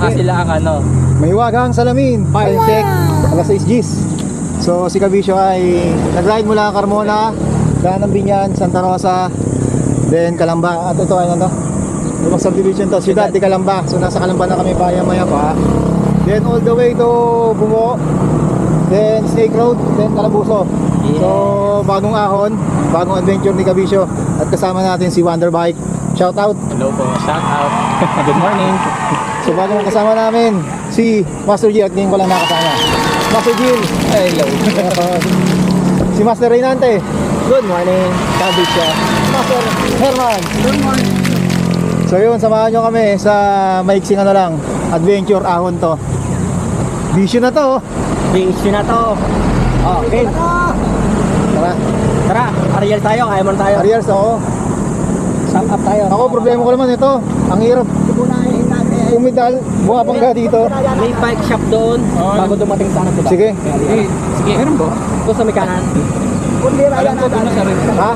Ah, sila ang ano. Mahiwagang salamin. Fire check. Alas 6 Gs. So si Kabisyo ay nag-ride mula Carmona, daan ng Binyan, Santa Rosa, then Calamba. At ito ay ano? Lumang subdivision to, Ciudad de Calamba. So nasa Calamba na kami bayan maya pa. Then all the way to Bungo, then Snake Road, then Calabuso. So bagong ahon, bagong adventure ni Kabisyo. At kasama natin si Wonder Bike. Shout out! Hello po. Shout out. Good morning. So bago kasama namin si Master G at ngayon ko lang nakasama. Master G, Hello. si Master Reynante, Good morning. Sabi siya. Master Herman. Good morning. So yun, samahan nyo kami sa maiksing ano lang, adventure ahon to. Bisyo na to. oh. Issue na to. Okay. Tara, Tara, Ariel tayo. Mo na tayo. Ariels ako. Up tayo. Ako, problema ko naman ito. Ang hirap umidal, bumabangga dito. May bike shop doon. Bago dumating sa akin, diba? Sige. Sige. Sige. Meron ba? Doon sa may kanan. Alam ko doon sa rin. Ha?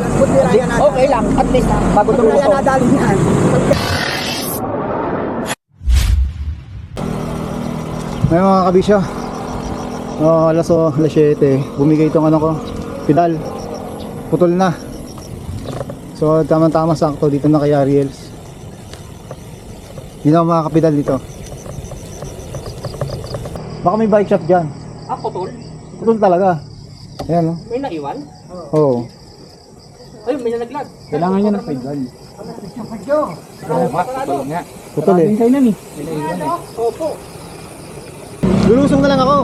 Okay lang. At least bago dumating. May mga kabisyo. Oh, alas o, alas 7. Bumigay itong ano ko, pedal. Putol na. So, tama-tama sakto dito na kay Ariels. Hindi na ako makakapedal dito. Baka may bike shop dyan. Ah, putol? Putol talaga. Ayan, oh. May naiwan? Oo. Ayun, may nalaglag. Kailangan niya ng pedal. Putol nga. Putol eh. Hintay na ni. Opo. Lulusong na lang ako.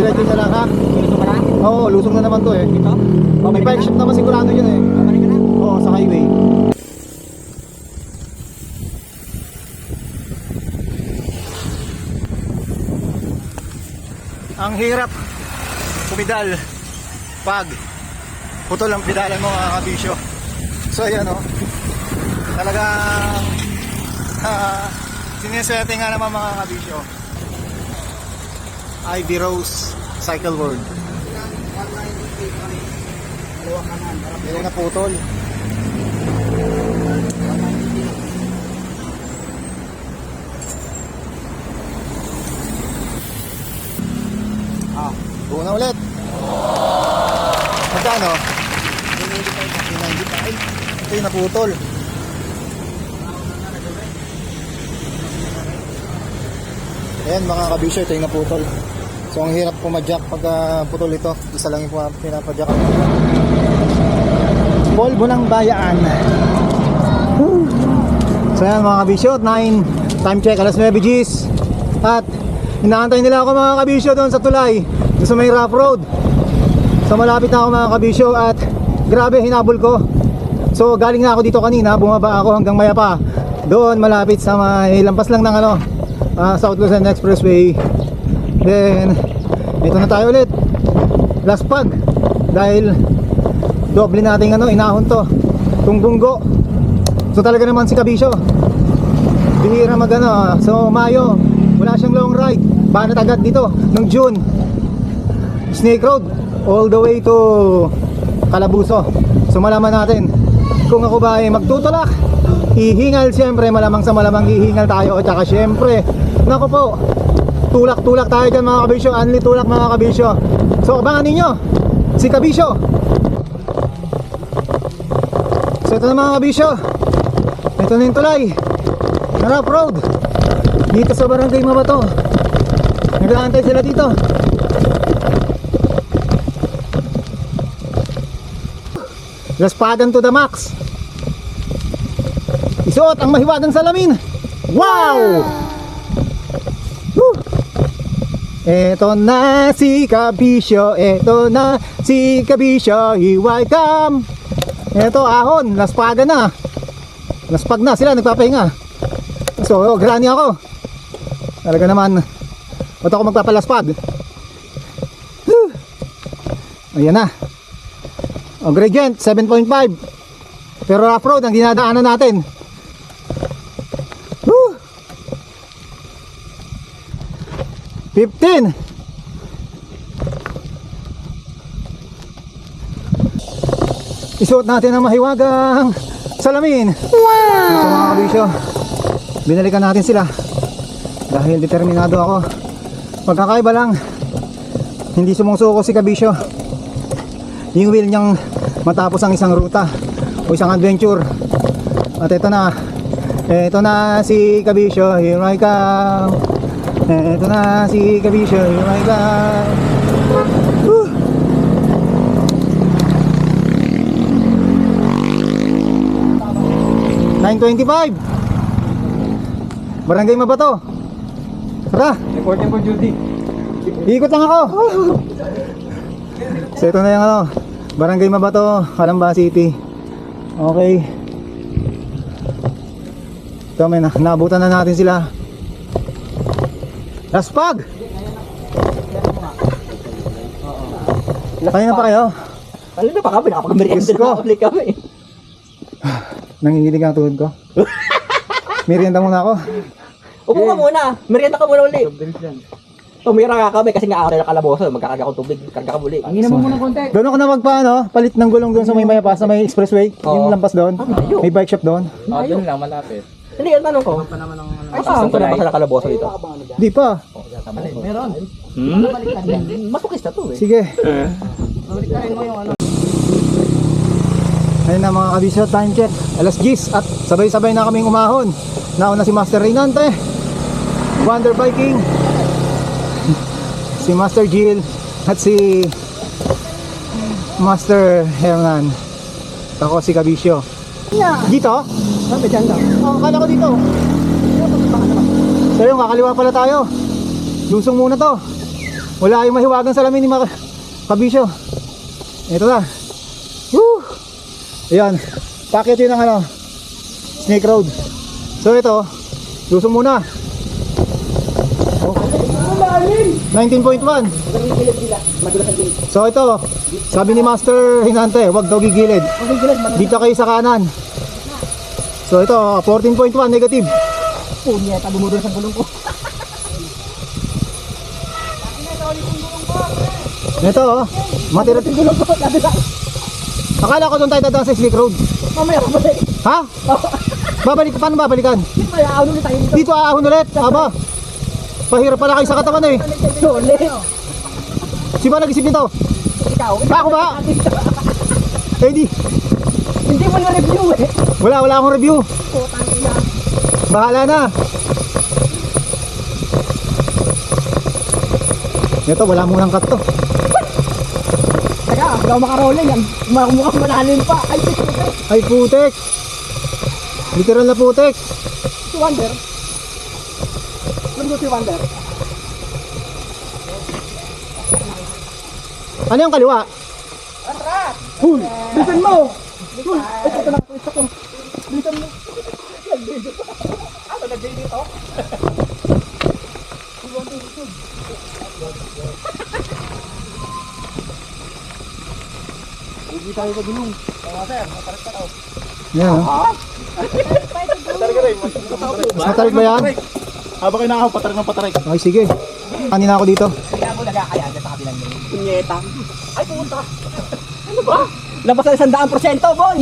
Dyan na lang ha. Gusto ka na? Oo, lusong na naman to eh. Dito? May bike shop naman sigurado yun eh. Oo, sa highway. Ang hirap pumidal pag putol ang pedalan mo mga kabisyo. So ayan o. Talagang uh, sineswerte nga naman mga kabisyo. Ivy Rose Cycle World. Hindi na putol. Ah, buo na ulit. Magkano? 95. Ito yung naputol. Ayan mga kabisyo, ito yung naputol. So ang hirap pumadyak pag ah, putol ito. Isa lang yung pinapadyak. Polvo ng bayaan. Whew. So yan mga kabisyo, 9 time check, alas 9 Gs. At inaantay nila ako mga kabisyo doon sa tulay, doon sa may rough road. So malapit na ako mga kabisyo at grabe hinabol ko. So galing na ako dito kanina, bumaba ako hanggang Mayapa. Doon malapit sa may lampas lang ng ano, ah, South Luzon Expressway. Then ito na tayo ulit. Last pag dahil doble nating ano, inahon to. Tungbunggo. So talaga naman si Kabisyo. Bihira mag ano, so Mayo, wala siyang long ride. Banat agad dito ng June. Snake Road all the way to Calabuso. So malaman natin kung ako ba ay magtutulak. Hihingal siyempre, malamang sa malamang hihingal tayo at saka siyempre, nako po, tulak-tulak tayo dyan mga kabisyo, only tulak mga kabisyo. So abangan ninyo, si Kabisyo. So ito na mga kabisyo, ito na yung tulay, Harap Road, dito sa Barangay Mabato. Nag-aantay sila dito. Laspadan to the max. Isuot ang mahiwagang salamin. Wow! Woo! Eto na si Kabisyo, eto na si Kabisyo, welcome! Eto ahon, laspagan na. Laspag na sila, nagpapahinga. So, oh, grani ako. Talaga naman, ba't ako magpapalaspag? Whew! Ayan na. O, gradient, 7.5. Pero rough road ang dinadaanan natin. Whew! 15. Isuot natin ang mahiwagang salamin. Wow! Ito mga kabisyo. Binalikan natin sila. Dahil determinado ako. Magkakaiba lang. Hindi sumusuko si Kabisyo. Yung will niyang matapos ang isang ruta o isang adventure. At ito na. Ito na si Kabisyo. Here I come. Ito na si Kabisyo. Here I come. Whew. Nine twenty-five. Barangay Mabato. Tara. Reporting for Judy. Ikot lang ako. so ito na yung ano, Barangay Mabato, Calamba City. Okay. Ito may na, naabutan na natin sila. Laspag! Kanina pa kayo? Alin na pa kami, nakapag-merienda na kami kami. Nanginginig ang tuhod ko. Merienda muna ako. Upo ka muna, merienda ka muna uli. Tumira ka kami kasi nga ako na kalaboso, magkakarga akong tubig, karga ka muli. Ang mo muna konti. Doon ako na magpaano, palit ng gulong doon sa may mayapa, sa may expressway. Yung Oo. lampas doon. Malayo. May bike shop doon. Oh, doon lang, malapit. Hindi, ang tanong ko. Ay, saan ko na ba sa kalaboso dito? Di pa. Meron. Hmm? Masukis na to eh. Sige. Ayun na mga kabisyo, time check. Alas 10 at sabay-sabay na kaming umahon. Nauna si Master Reynante, Wonder Viking, si Master Jill, at si Master Hernan. Ako si Kabisyo. Dito? Sabi dyan lang. Oh, akala ko dito. So yun, kakaliwa pala tayo. Lusong muna to. Wala yung mahiwagang salamin ni mga kabisyo. Ito na. Woo! Ayan. Packet yun ng ano. Snake Road. So ito, lusong muna. Oh. 19.1 So ito, sabi ni Master Hinante, wag daw gigilid. Dito kayo sa kanan. So ito, 14.1 negative. Punyeta, bumudol sa gulong ko. Ito oh, matira. Akala ko doon tayo dadaan sa Slick Road. Mamaya balik. Ha? Babalik, paano babalikan? Mamaya, ano ulit tayo dito. Dito aahon ulit. Aba. Pahirap pala kayo sa katawan eh. Ulit. Si ba nag-isip nito? Ikaw. Ako ba? Eh di. Hindi mo na-review eh. Wala, wala akong review. Putang ina. Bahala na. Ito, wala munang cut to. Teka, hindi ako makarolling. Mukhang malalim pa. Ay, Ay, putek. Literal na putek. si Wonder. Ano si Wonder? Ano yung kaliwa? Hul! Bisan mo! Hul! Ay, ito na. Ito ko. Bisan mo. Nag-video to. Ano, nag-video to? Hindi tayo sa daw. Yan. Matarik ba yan? Habang kayo nakakaw, patarik ng patarik. Okay, sige. Kanina ako dito. Kaya mo nagkakaya dyan sa kabilang yun. Punyeta. Ay, pumunta. Ano ba? Labas na isang daang porsyento, boy!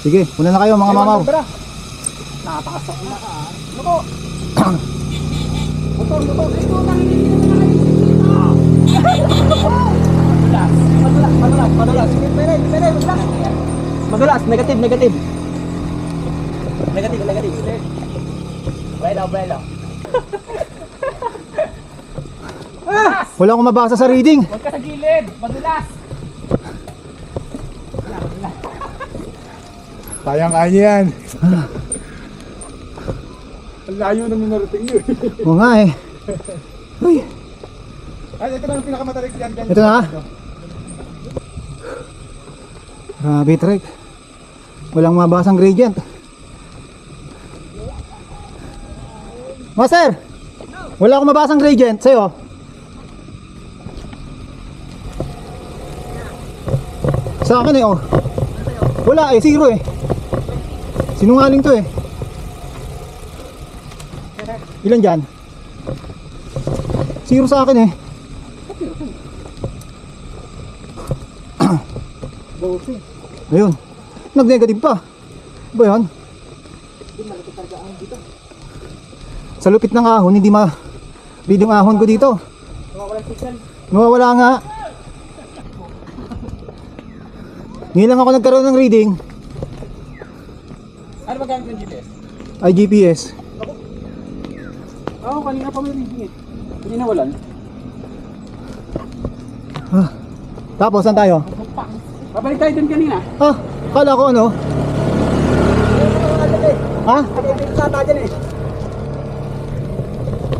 Sige, una na kayo mga mamaw. Nakapakasok na ka. Ano ko? Motor, motor. Ito, nanginginig na Madulas, madulas, madulas, madulas. Sige, pere, pere, madulas. Madulas, negative, negative. Negative, negative. Bueno, bueno. Wala akong mabasa sa reading. Huwag ka sa gilid, madulas. Sayang kanya yan. Ang layo naman narating yun. Oo nga eh. Uy, Ay, ito lang ang pinakamatarik yan. dyan. ito na. Grabe trek. Walang mabasang gradient. Master! Wala akong mabasang gradient sa'yo. Sa akin eh oh. Wala eh, zero eh. Sinungaling to eh. Ilan dyan? Zero sa akin eh. Ayun. Nag-negative pa. Ba yan? Sa lupit ng ahon, hindi ma... Yung ahon ko dito. Nawawala nga. Ngayon lang ako nagkaroon ng reading. Ano ba gamit ng GPS? Ay GPS. Oo, kanina pa may reading eh. Hindi nawalan. Ah. Tapos, saan tayo? Babalik tayo dun kanina. Ah, kala ko ano? Ha?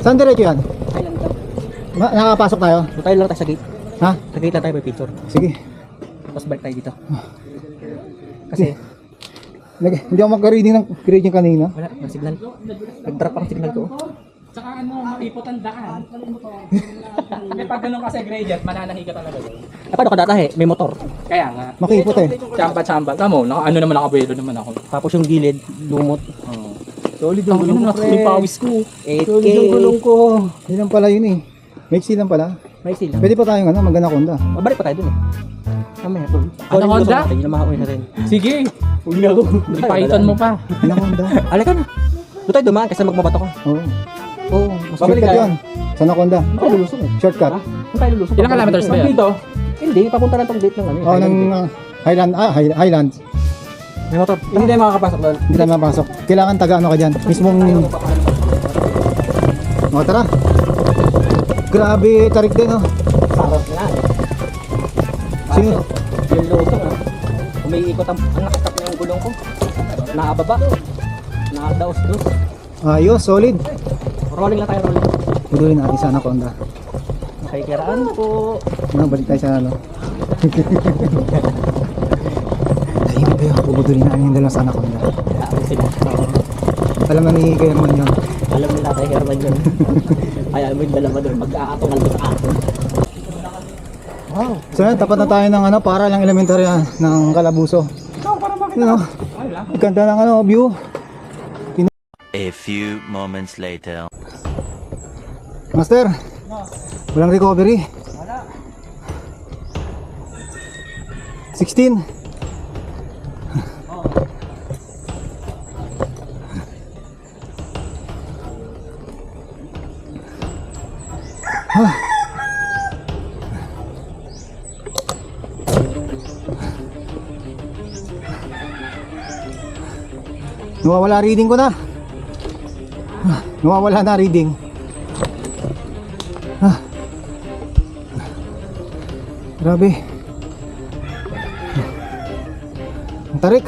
Saan diretso yan? Ma- nakapasok tayo? Tayo lang tayo sa gate. Ha? Sa gate lang tayo may picture. Sige. Tapos balik tayo dito. Kasi Lagi, hindi ako magka-reading ng reading kanina. wala, signal. Nag-drop ang signal ko. Tsaka ano, maipot ang daan. May pag ganun kasi gradient, mananahi ka talaga doon. Eh, paano ka datahe? May motor. Kaya nga. Makipot eh. Chamba-chamba. Tamo, naka, ano naman nakabuelo naman ako. Tapos yung gilid, lumot. Solid yung gulong ko, pre. Yung pawis ko. 8K. Solid yung gulong ko. Yun lang pala yun eh. Mixi lang pala. May seal. Pwede pa tayong ano, maganakonda. Mabalik pa tayo dun eh. Mamaya po. Anaconda? Yung namahawin natin. Sige. Huwag na ako. Ipaitan mo pa. Anakonda. Alika na. Doon tayo dumaan kasi magmabato ko. Oo. Shortcut tayo? yun. Sa Anaconda. Ako lulusong eh. Shortcut. Doon tayo lulusong. Ilang kilometers ba yan? Dito. Hindi, papunta lang tong gate ng ano. eh, Oo, ng Highland uh, Highland, ah, High- Highlands. gate. May motor. Hindi tayo makakapasok doon. Hindi tayo mapasok. Kailangan taga ano ka dyan. Mismong... O, tara. Grabe, tarik din oh. Sarap na. Sino? Yung lusong ah. Umiikot ang, ang nakastap na yung gulong ko. Nakababa. Nakadaos-dos. Ayos, solid. Rolling lang tayo, rolling. Pudulin natin sa Anaconda. Nakikiraan po. Ano, balik tayo sa ano. Tahimik kayo. Pupudulin natin yung dalawa sa Anaconda. Sabi sila. Alam na ni Kuya Herman yun. Alam nila tayo Herman yun. Kaya mo yung dalawa doon. Mag-aatungal doon ato. Wow. So yan, tapat na tayo ng ano, para lang elementary ah, ng Kalabuso. Ano? Ganda ng ano, view. A few moments later. Master, walang recovery. 16. Nawawala reading ko na. Nawawala na reading. Grabe. Ang tarik.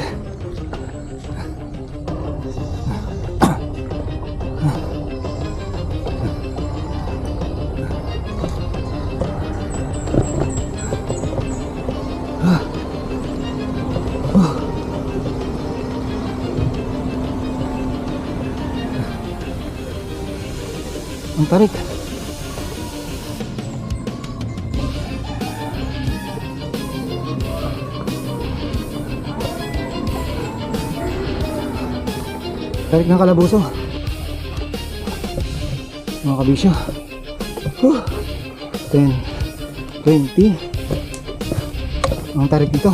Ng kalabuso. Mga kabisyo. Whew. 10, 20. Ang tarik dito.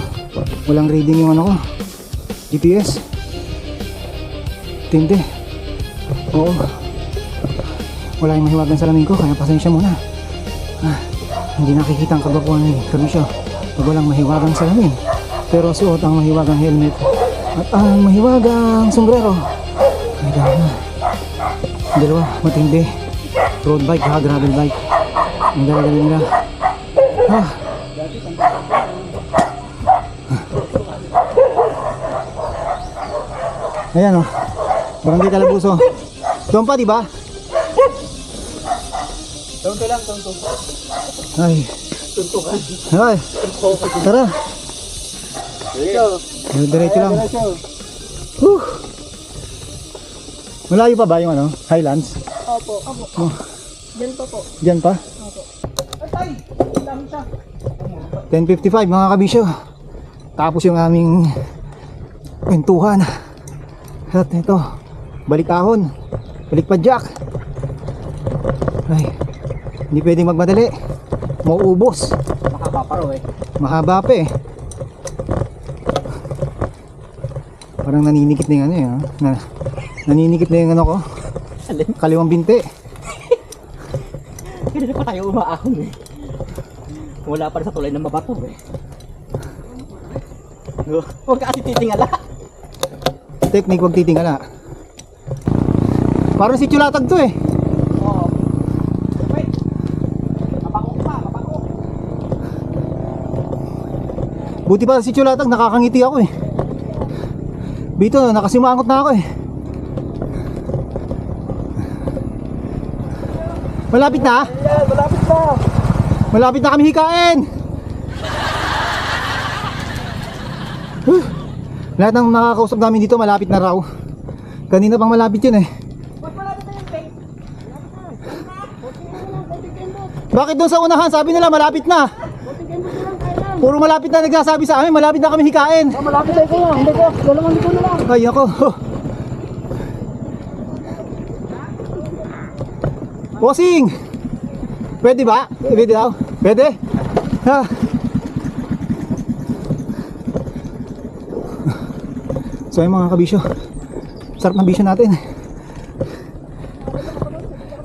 Walang reading yung ano ko. GPS. Tindi. Oo. Wala yung mahiwagang salamin ko, kaya pasensya muna. Ah, hindi nakikita ang kagwapuan ni Kabisyo pag walang mahiwagang salamin. Pero suot ang mahiwagang helmet at ang mahiwagang sombrero. Ang dalawa, matindi. Road bike ha, gravel bike. Ang dala-dala nila. Ah. Ayan oh. Barangay Calabuso. Doon pa, di ba? Tonto lang, tonto. Ay. Ay. Tara. Diretso. Diretso lang. Diretso. Whew. Malayo pa ba yung ano? Highlands? Opo, opo. Oh, Diyan pa po. diyan pa? Atay! Lang siya. 10.55 mga kabisyo. Tapos yung aming kwentuhan. At ito, balik ahon. Balik pa jack. Ay, hindi pwedeng magmadali. Mauubos. Makakaparo eh. Mahaba pa eh. Parang naninikip na yung ano eh. ah. Na, naninikip na yung ano ko. Alin? Kaliwang binti. Kanina pa tayo umaahon eh. Wala pa rin sa tulay ng mabato eh. No, Huwag ka kasi titingala. Technique, wag titingala. Parang si Chulatag to eh. Oo. Wait. Mapako pa. Buti pa si Chulatag, nakakangiti ako eh. Bito, nakasimangot na ako eh. Malapit na? Yan, malapit na. Malapit na kami hikain! Huh. Lahat ng nakakausap namin dito malapit na raw. Kanina pang malapit yun eh. Bakit doon sa unahan? Sabi nila malapit na. Puro malapit na nagsasabi sa amin, malapit na kami hikain. Oh, malapit na kayo. Hindi ko. Dalawang libo na lang. Ay ako. Bossing! Pwede ba? Pwede daw? Pwede? Ha? So yung mga kabisyo, sarap ng bisyo natin.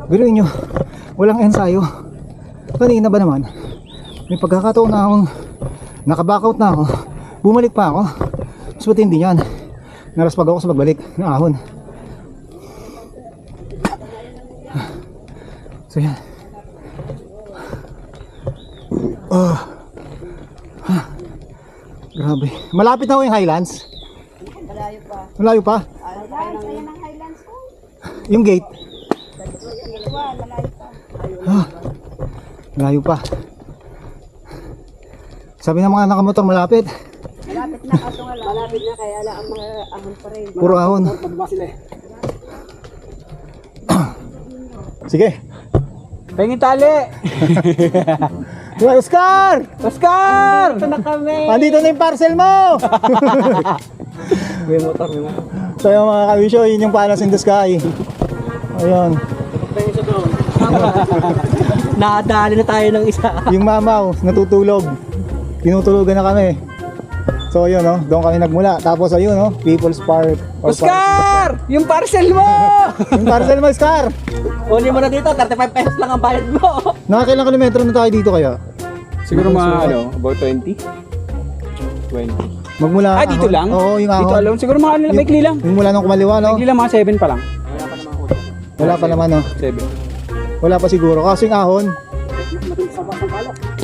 Biruin nyo, walang ensayo. Kanina ba naman, may pagkakataon na akong nakabackout na ako, bumalik pa ako. Mas matindi yan. Naraspag ako sa pagbalik ng ahon. So yan. Ah. Ah. Grabe. Malapit na ako yung Highlands. Malayo pa. Malayo pa. Highlands, ayan ang Highlands ko. Yung gate. Malayo pa. Ah. Malayo pa. Sabi ng mga nakamotor malapit. Malapit na, kaso nga lang. Malapit na, kaya ala ang mga ahon pa rin. Puro ahon. Sila eh. Sige. Pengin tali. Oscar! Oscar! Ito na kami. Andito na yung parcel mo! May motor, may motor. so yung mga kabisyo, yun yung Palas in the Sky. Ayun. Nadali na tayo ng isa. Yung mamaw, natutulog. Tinutulugan na kami. So yun, no? doon kami nagmula. Tapos ayun, no? People's Park. or Oscar! Yung parcel mo! Park. Yung parcel mo, Oscar! Uli mo na dito, 35 pesos lang ang bayad mo. Nakakailang kilometro na tayo dito kaya? Siguro mga ano, about 20? 20. Magmula Ah, dito ahon. lang? Oo, yung ahon. Dito alone. Siguro mga ano, maikli lang. Yung mula nung kumaliwa, no? Maikli lang mga 7 pa lang. Wala pa naman, no? 7. Wala pa siguro. Kasi yung ahon.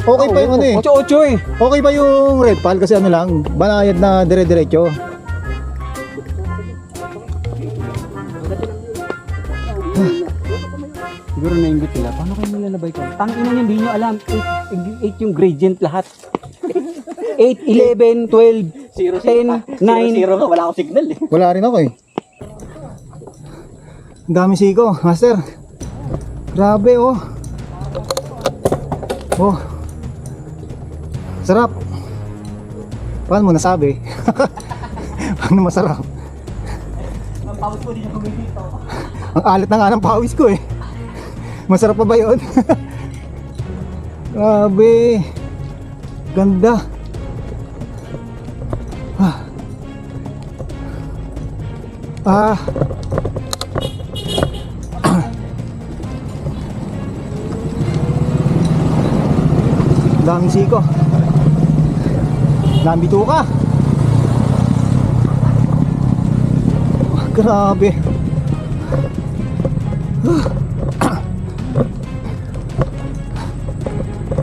Okay pa yung ano eh. 8-8 eh. Okay pa yung red pal kasi ano lang, banayad na dire-diretso. Siguro nainggit sila. Paano kayo nilalabay ko? Tangin na hindi nyo alam. 8 yung gradient lahat. 8, 11, 12, Zero, 10, 9. Zero, ka, wala akong signal eh. Wala rin ako eh. Ang dami siko, master. Grabe oh. Oh. Sarap. Paano mo nasabi? Paano masarap? Ang pawis ko, di na kumilito. Ang alat na nga ng pawis ko eh. Masarap pa ba yun? Grabe. Ganda. Ah. Ah. Daming siko. Daming bituka. Ah, Grabe.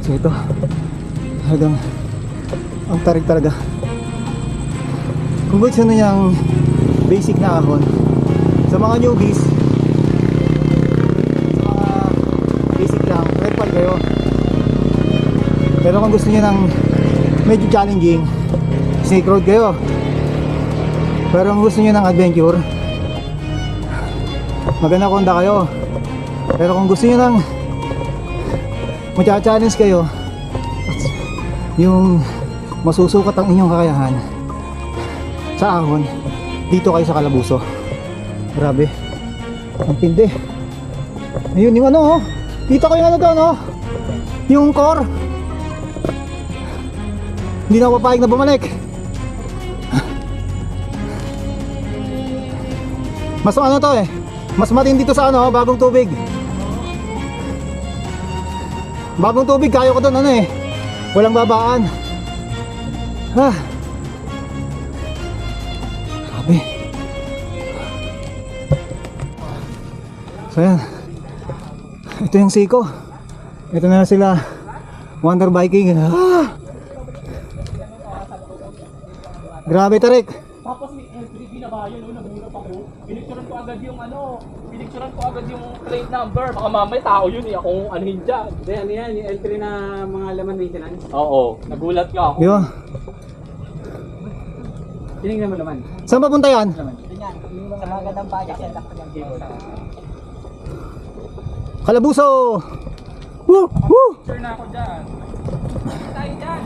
So ito, talagang ang tarik talaga. Kung gusto nyo yung basic na ahon, sa mga newbies, basic lang, red pal kayo. Pero kung gusto nyo ng medyo challenging, snake road kayo. Pero kung gusto nyo ng adventure, maganda konda kayo. Pero kung gusto nyo ng magcha-challenge kayo yung masusukat ang inyong kakayahan sa ahon dito kayo sa Kalabuso. Grabe. Ang tindi. Ayun yung ano oh. Kita ko yung ano doon oh. Yung core hindi na papayag na bumalik mas ano to eh Mas matindi to sa ano, bagong tubig. Bagong tubig, kaya ko doon ano eh. Walang babaan. Ah. Grabe. So yan. Ito yung siko. Ito na sila. Wonder biking. Ah. Grabe tarik. Tapos may L3 binabayan, no, nagulat ako. Pinicturean ko agad yung ano, pinicturean ko agad yung plate number. Baka mamaya tao yun eh, akong anuhin dyan. Hindi, ano yan, yung L3 na mga laman maintenance. Oo, nagulat ka ako. Yun. Tinignan mo naman. Saan papunta yan? Sa mga gandang project yan, dapat yung cable. Kalabuso! Woo! Woo! Sure na ako dyan. Tayo dyan.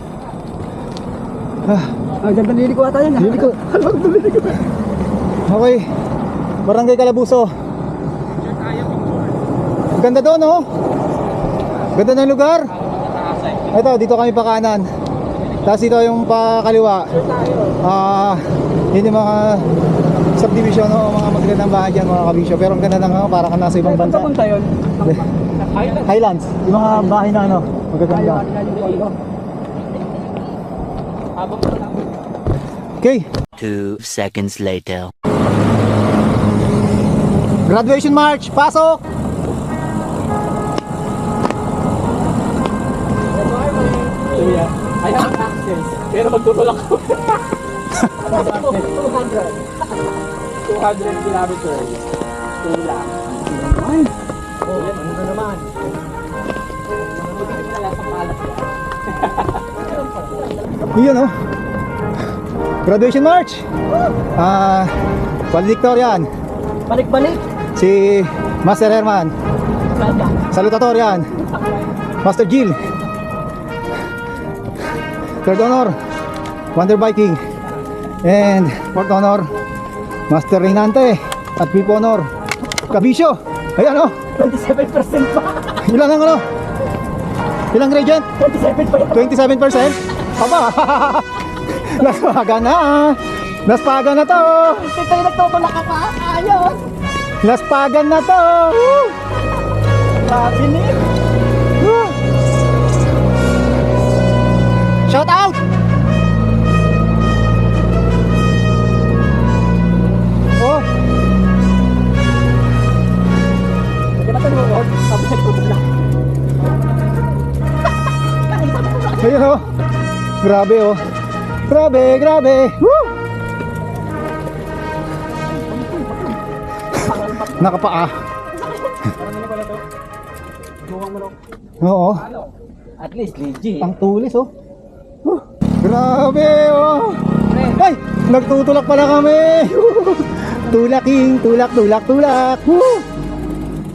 Ah, Ah, gandang liliko ata yan. Lili ko. Okay. Barangay Kalabuso. Ganda doon, oh. Ganda ng lugar. Ito, dito kami pa kanan. Tapos dito yung pa kaliwa. Ah, yun yung mga subdivision o mga magagandang bahay dyan mga kabisyo. Pero ang ganda ng ano, parang ka nasa ibang bansa. Papunta yun. Highland. Highlands, yung mga bahay na ano, magaganda. Okay, Two seconds later. graduation march, pasok! I have access. Pero magtutulak ko. 200. 200 kilometers. Tulak. Ay! Oh. Ano naman? Buti ko na lang sa palak. Yun oh. Graduation march. Ah, valedictorian Balik-balik. si Master Herman. Salutatorian Master Jill. Third honor Wonder Biking. And fourth honor Master Reynante at fifth honor Kabisyo. Ayan oh. 27% pa. Ilan ang ano? Ilang gradient? 27 pa yan. 27%? Aba! Naspaga na! Naspaga na to! Ito yung nagtutulak ka pa. Ayos. Naspagan na to! Grabe ni. Shout out! Oh, ayun oh. Grabe oh. Grabe, grabe. Woo! Nakapaa. Oo. At least, legit. Ang tulis oh. Grabe oh. Ay, nagtutulak pala kami. Tulaking, tulak, tulak, tulak. Woo!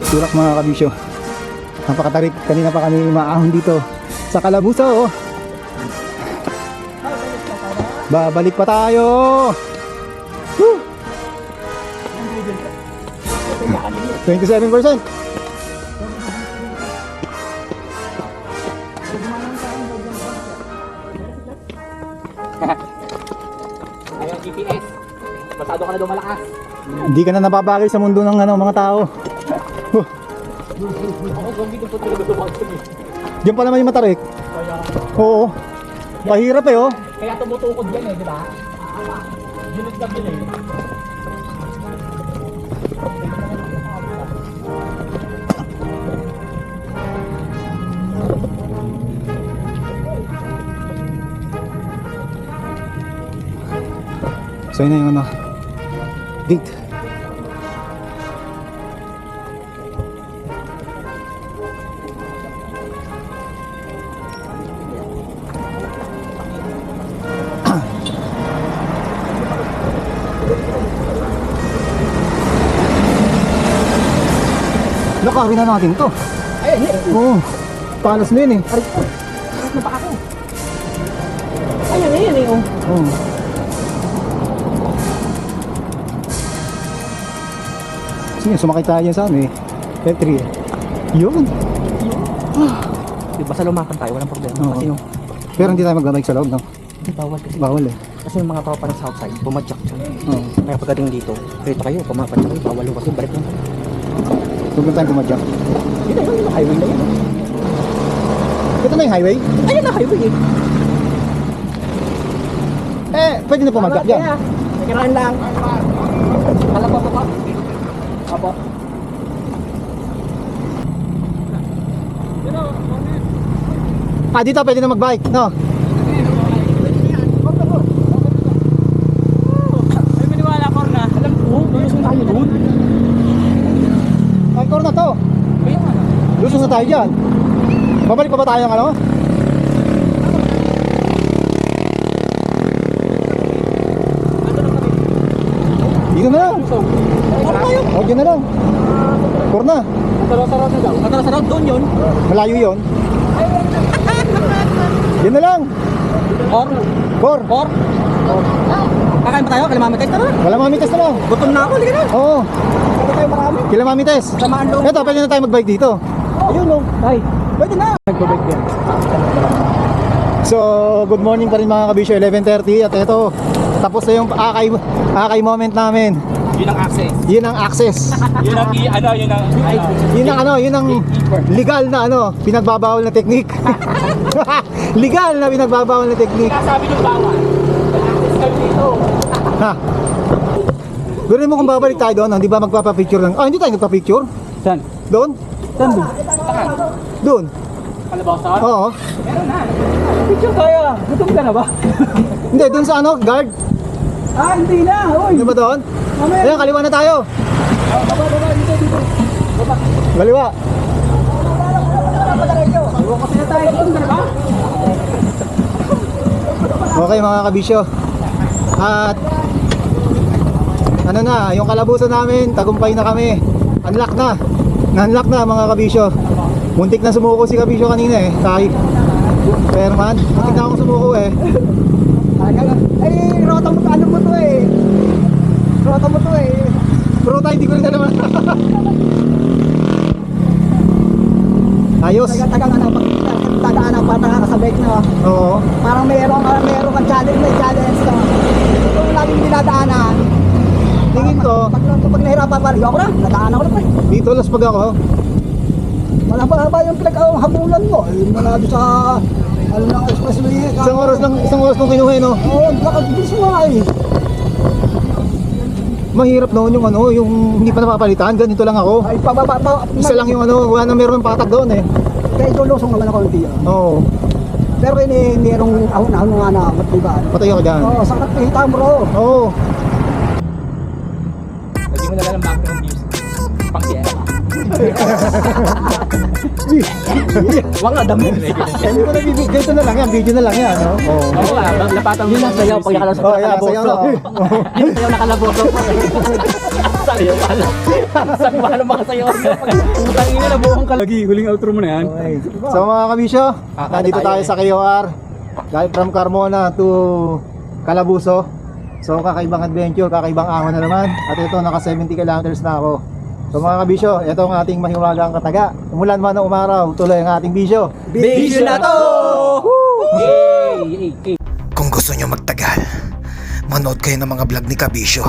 Tulak mga kabisyo. Napakatarik. Kanina pa kami maahon dito sa Kalabuso. Oh. Babalik pa tayo. Woo! 27%. Ayun, GPS. Pasado ka na daw malakas. Hindi ka na nababagay sa mundo ng ano, mga tao. Huh. Diyan pa naman yung matarik. Oo. Pahirap eh oh. kaya tumutukod yan eh, di ba? Unit na bilhin. So yun na yung ano. Lakarin na natin to. Ayun, eh. Oo. Palos na yun eh. Ano pa ako? Ayun, ayun, eh. oh. Oo. Sige, sumakay tayo dyan sa ano eh. F3 eh. Yun. Di ba sa lumakan tayo, walang problema. Oo. Kasi yung, Pero hindi tayo magbabike sa loob, no? hindi bawal kasi. Bawal eh. Kasi yung mga tao pa ng south side, pumadyak dyan. Oo. Kaya pagdating dito, dito kayo, pumapadyak kayo, bawal yung kasi balik lang. Huwag na tayong pumadyak. Yun na yung highway na yun. Ito na yung highway. Ayun na highway eh. Eh, pwede na pumadyak dyan. Kirain lang. Kalapa pa pa. Apo. Ah, dito pwede na magbike, no? Ay, maniwala ko na. Alam ko, lulusong tayo doon. Ay, core na to. Kaya nga na. Lusong na tayo dyan. Babalik pa ba tayo ng ano? Dito na lang. Huwag dyan na lang. Core na. Mataro-taro na daw. Mataro-taro, doon yun. Malayo yun. Yan na lang. Or, Core. or. Kakain pa tayo? Kalimamites tara. Wala mamites na lang. Gutom na ako, hindi na. Oo. Hindi tayo marami. Kila mamites. Samaan loob. Eto, pwede na tayo magbike dito. Ayun no. Ay, pwede na. Nagbabike yan. So, good morning pa rin mga kabisyo, 11.30 at ito, tapos na yung akay, akay moment namin. Yun ang access. Yun ang access. Yun ang i, ano, yun ang, ay, Yun ang ano, yun ang legal na ano, pinagbabawal na technique. legal na pinagbabawal na technique. sabi ng bawal. Ha. Ganoon mo kung babalik tayo doon, hindi ba magpapapicture lang? Ah, hindi tayo nagpapicture? Saan? Doon? Saan doon? Doon. Kalabasan? Oo. Picture kaya. Gutom ka na ba? Hindi, doon sa ano, guard. ah, hindi na. Oy. Hindi ba doon? Ayan, kaliwa na tayo. Baba, baba, dito, dito. Kaliwa. Iwan ko sila tayo. Gutom ka na ba? Okay mga kabisyo. At ano na, yung kalabusan namin, tagumpay na kami. Unlock na. Na-unlock na mga kabisyo. Muntik na sumuko si kabisyo kanina eh. Tayo. Pero man, muntik na akong sumuko eh. Ay, rota mo, ano mo to eh. Rota mo to eh. Pero tayo, hindi ko rin na naman. Ayos. Taga-taga nga na, pag tagaan ang patanga ka sa bike na. Oo. Parang mayroong, parang mayroong kang challenge, may challenge ka. Ito yung laging dinadaanan. Tingin ko, Pag, pag nahirapan pa rin, ako na, nadaanan ko na pa eh. dito las pag ako. Wala pa ba yung pinag-habulan mo? Wala doon sa, ano na, expressway. Isang oras lang, isang oras kong kinuha eh, no? Oo, oh, nakabilis mo nga eh. Mahirap noon yung ano, yung hindi pa napapalitan. Ganito lang ako. Ay, pababa, pa, Isa lang yung ano, wala na meron ng patag doon eh. Kaya ilulusong naman ako ng tiyan. Oo. Pero ini merong ahon-ahon nga na matibaan. Patay ako dyan. Oo, oh, sakit kita mo ro. Oo. Lagi mo na lang ang background music. Pang siya. Wag nga dami. Hindi ko na bibig. Na lang yan. Video na lang yan. No? Oo. Oo, ah, lapatan mo. Yun ang sayaw pag nakalaso Oh, yeah, sayaw na. Yun sayaw nakalaboso. Sayo pala. Saan ba ang mga sayo? Putang ina na buong ka. Lagi, huling outro mo na yan. So mga kabisyo, nandito tayo sa KOR. Galing from Carmona to Calabuso. So kakaibang adventure, kakaibang ahon na naman. At ito, naka 70 kilometers na ako. So mga kabisyo, ito ang ating mahiwagang kataga. Umulan man o umaraw, tuloy ang ating bisyo. Bisyo na to! Yay! Kung gusto nyo magtagal, manood kayo ng mga vlog ni Kabisyo.